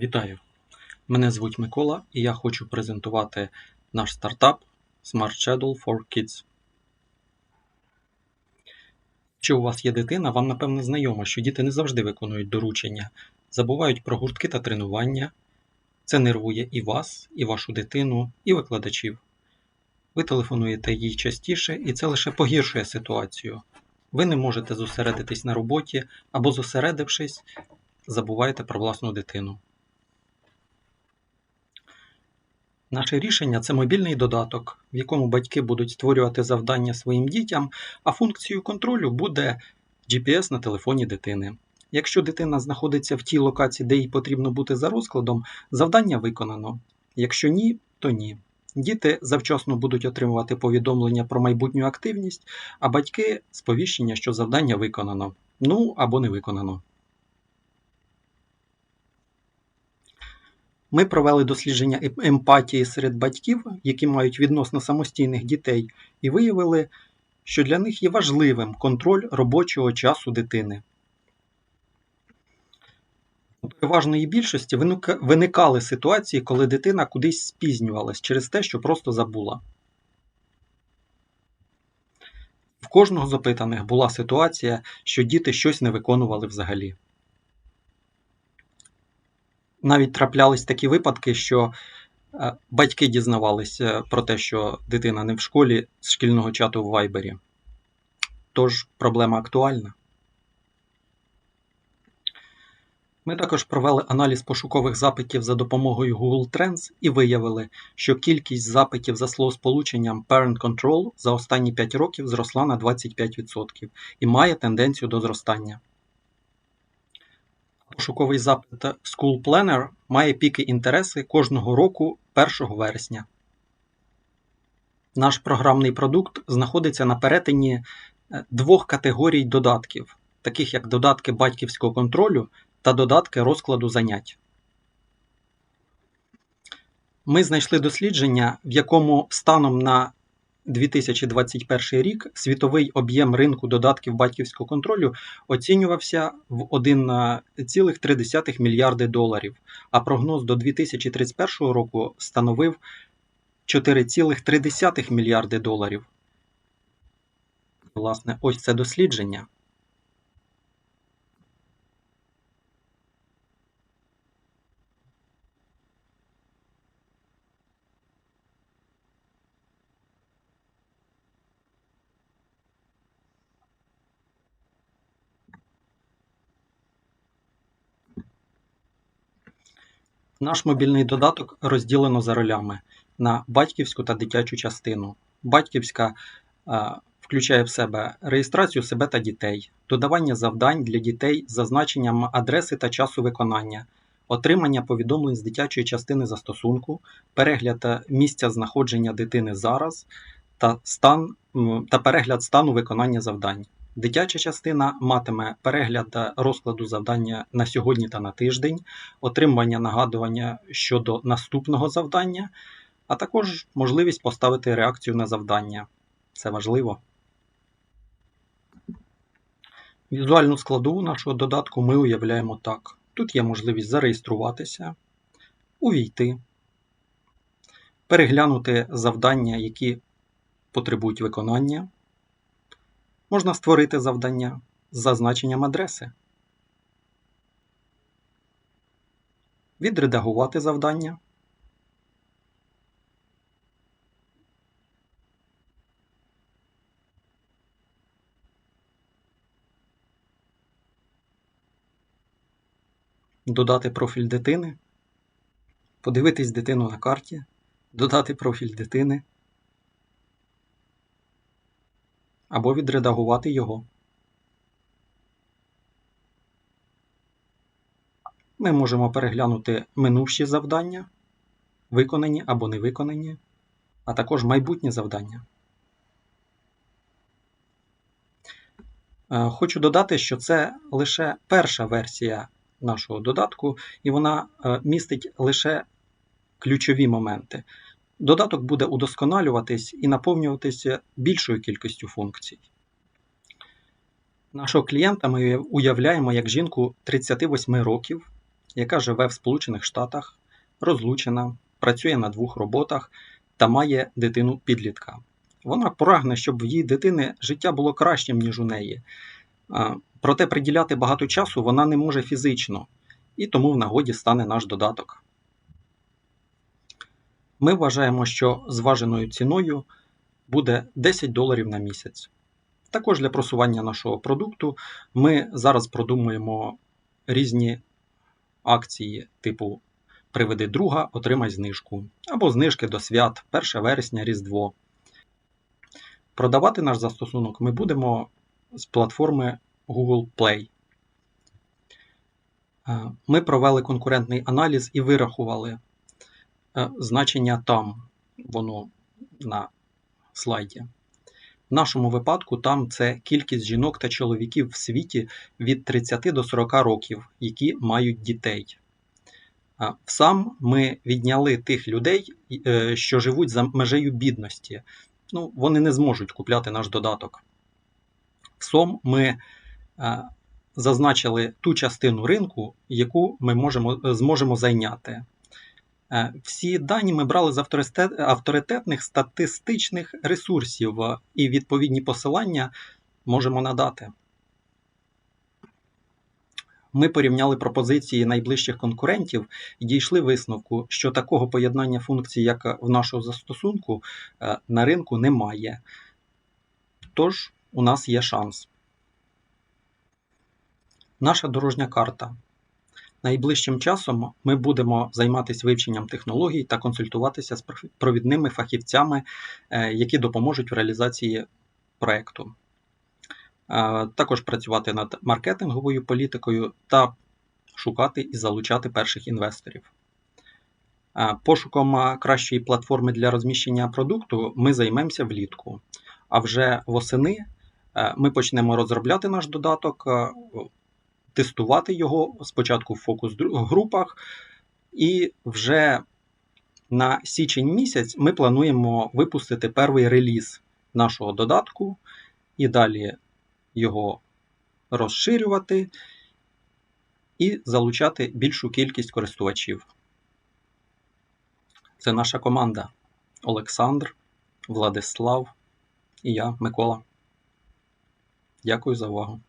Вітаю! Мене звуть Микола і я хочу презентувати наш стартап Smart Schedule for Kids. Якщо у вас є дитина, вам напевно знайомо, що діти не завжди виконують доручення, забувають про гуртки та тренування. Це нервує і вас, і вашу дитину, і викладачів. Ви телефонуєте їй частіше, і це лише погіршує ситуацію. Ви не можете зосередитись на роботі або зосередившись, забуваєте про власну дитину. Наше рішення це мобільний додаток, в якому батьки будуть створювати завдання своїм дітям, а функцією контролю буде GPS на телефоні дитини. Якщо дитина знаходиться в тій локації, де їй потрібно бути за розкладом, завдання виконано. Якщо ні, то ні. Діти завчасно будуть отримувати повідомлення про майбутню активність, а батьки сповіщення, що завдання виконано. Ну або не виконано. Ми провели дослідження ем- емпатії серед батьків, які мають відносно самостійних дітей, і виявили, що для них є важливим контроль робочого часу дитини. У переважної більшості виникали ситуації, коли дитина кудись спізнювалась через те, що просто забула. В кожного з опитаних була ситуація, що діти щось не виконували взагалі. Навіть траплялись такі випадки, що е, батьки дізнавалися про те, що дитина не в школі з шкільного чату в Вайбері. Тож проблема актуальна. Ми також провели аналіз пошукових запитів за допомогою Google Trends і виявили, що кількість запитів за словосполученням Parent Control за останні 5 років зросла на 25% і має тенденцію до зростання. Пошуковий запит School Planner має піки інтереси кожного року 1 вересня. Наш програмний продукт знаходиться на перетині е, двох категорій додатків, таких як додатки батьківського контролю та додатки розкладу занять. Ми знайшли дослідження, в якому станом на 2021 рік світовий об'єм ринку додатків батьківського контролю оцінювався в 1,3 мільярди доларів, а прогноз до 2031 року становив 4,3 мільярди доларів. Власне, ось це дослідження. Наш мобільний додаток розділено за ролями на батьківську та дитячу частину. Батьківська е, включає в себе реєстрацію себе та дітей, додавання завдань для дітей з зазначенням адреси та часу виконання, отримання повідомлень з дитячої частини застосунку, перегляд е, місця знаходження дитини зараз та, стан, та перегляд стану виконання завдань. Дитяча частина матиме перегляд розкладу завдання на сьогодні та на тиждень, отримання нагадування щодо наступного завдання, а також можливість поставити реакцію на завдання. Це важливо. Візуальну складову нашого додатку ми уявляємо так. Тут є можливість зареєструватися, увійти, переглянути завдання, які потребують виконання. Можна створити завдання з зазначенням адреси, відредагувати завдання, додати профіль дитини, подивитись дитину на карті, додати профіль дитини. Або відредагувати його. Ми можемо переглянути минувші завдання, виконані або не виконані, а також майбутні завдання. Е, Хочу додати, що це лише перша версія нашого додатку, і вона е, містить лише ключові моменти. Додаток буде удосконалюватись і наповнюватися більшою кількістю функцій. Нашого клієнта ми уявляємо як жінку 38 років, яка живе в Сполучених Штатах, розлучена, працює на двох роботах та має дитину підлітка. Вона прагне, щоб в її дитини життя було кращим, ніж у неї. Проте приділяти багато часу вона не може фізично, і тому в нагоді стане наш додаток. Ми вважаємо, що зваженою ціною буде 10 доларів на місяць. Також для просування нашого продукту ми зараз продумуємо різні акції типу Приведи друга, отримай знижку або знижки до свят 1 вересня Різдво. Продавати наш застосунок ми будемо з платформи Google Play. Е, Ми провели конкурентний аналіз і вирахували значення там, воно на слайді. В нашому випадку там це кількість жінок та чоловіків в світі від 30 до 40 років, які мають дітей. А, Сам ми відняли тих людей, е, що живуть за межею бідності. Ну, вони не зможуть купляти наш додаток. В СОМ ми е, зазначили ту частину ринку, яку ми можемо, зможемо зайняти. Е, Всі дані ми брали з авторитетних статистичних ресурсів е, і відповідні посилання можемо надати. Ми порівняли пропозиції найближчих конкурентів і дійшли висновку, що такого поєднання функцій, як в нашому застосунку, е, на ринку немає. Тож у нас є шанс. Наша дорожня карта. Найближчим часом ми будемо займатися вивченням технологій та консультуватися з провідними фахівцями, е, які допоможуть в реалізації проекту. Е, Також працювати над маркетинговою політикою та шукати і залучати перших інвесторів. Е, Пошуком кращої платформи для розміщення продукту ми займемося влітку. А вже восени ми почнемо розробляти наш додаток, тестувати його спочатку в фокус-групах, і вже на січень місяць ми плануємо випустити перший реліз нашого додатку і далі його розширювати і залучати більшу кількість користувачів. Це наша команда Олександр, Владислав і я, Микола. Дякую за увагу.